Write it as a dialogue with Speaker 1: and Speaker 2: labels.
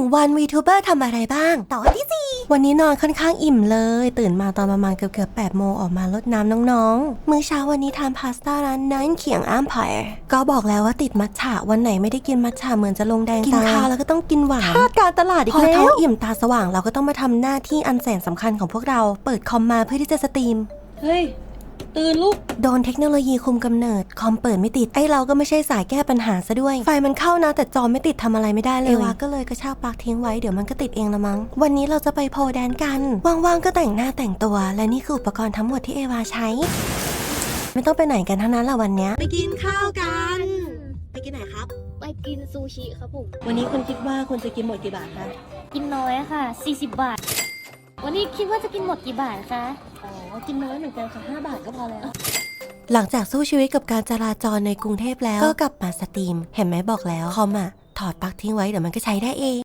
Speaker 1: 1วันวีทูเบอร์ทำอะไรบ้างตอนที่4วันนี้นอนค่อนข้างอิ่มเลย ตื่นมาตอนประมาณเกือบเกือบ8โมงออกมาลดน้ำน้องๆ มื้อเช้าวันนี้ทานพาสต้าร้านนั้นเขียงอ้ามไผ่ก็บอกแล้วว่าติดมัทฉะวันไหนไม่ได้กินมัทฉะเหมือนจะลงแดงกินข้าวแล้วก็ต้องกินหวานพลาดการตลาดอีกแล้วพอท้องอิ่มตาสว่างเราก็ต้องมาทำหน้าที่อันแสนสำคัญของพวกเรา เปิดคอมมาเพื่อที่จะสตรีม
Speaker 2: เฮ้ย ตื่นลูก
Speaker 1: โดนเทคโนโลยีคุมกำเนิด คอมเปิดไม่ติด ไอเราก็ไม่ใช่สายแก้ปัญหาซะด้วย ไฟมันเข้านะ แต่จอไม่ติดทำอะไรไม่ได้เลยเอวาก็เลยกระชากปลั๊กทิ้งไว้เดี๋ยวมันก็ติดเองละมั้ง วันนี้เราจะไปโพลแดนกัน ว่างๆก็แต่งหน้าแต่งตัว และนี่คืออุปกรณ์ทั้งหมดที่เอวาใช้ ไม่ต้องไปไหนกันทั้งนั้นละวันเนี้ย ไปกินข้าวกัน ไปกินไหนครับ
Speaker 3: ไปกินซูชิครับผม
Speaker 1: วันนี้คุณคิดว่าคุณจะกินหมดกี่บาทคะ
Speaker 3: กินน้อยค่ะ 40 บาท วันนี้คิดว่าจะกินหมดกี่บาทคะ
Speaker 1: อ๋อกินน้อยเหมือนกันค่ะ5บาทก็พอแล้ว หลังจากสู้ชีวิตกับการจราจรในกรุงเทพแล้ว ก็กลับมาสตรีม เห็นไหมบอกแล้วคอมอะถอดปลั๊กทิ้งไว้เดี๋ยวมันก็ใช้ได้เอง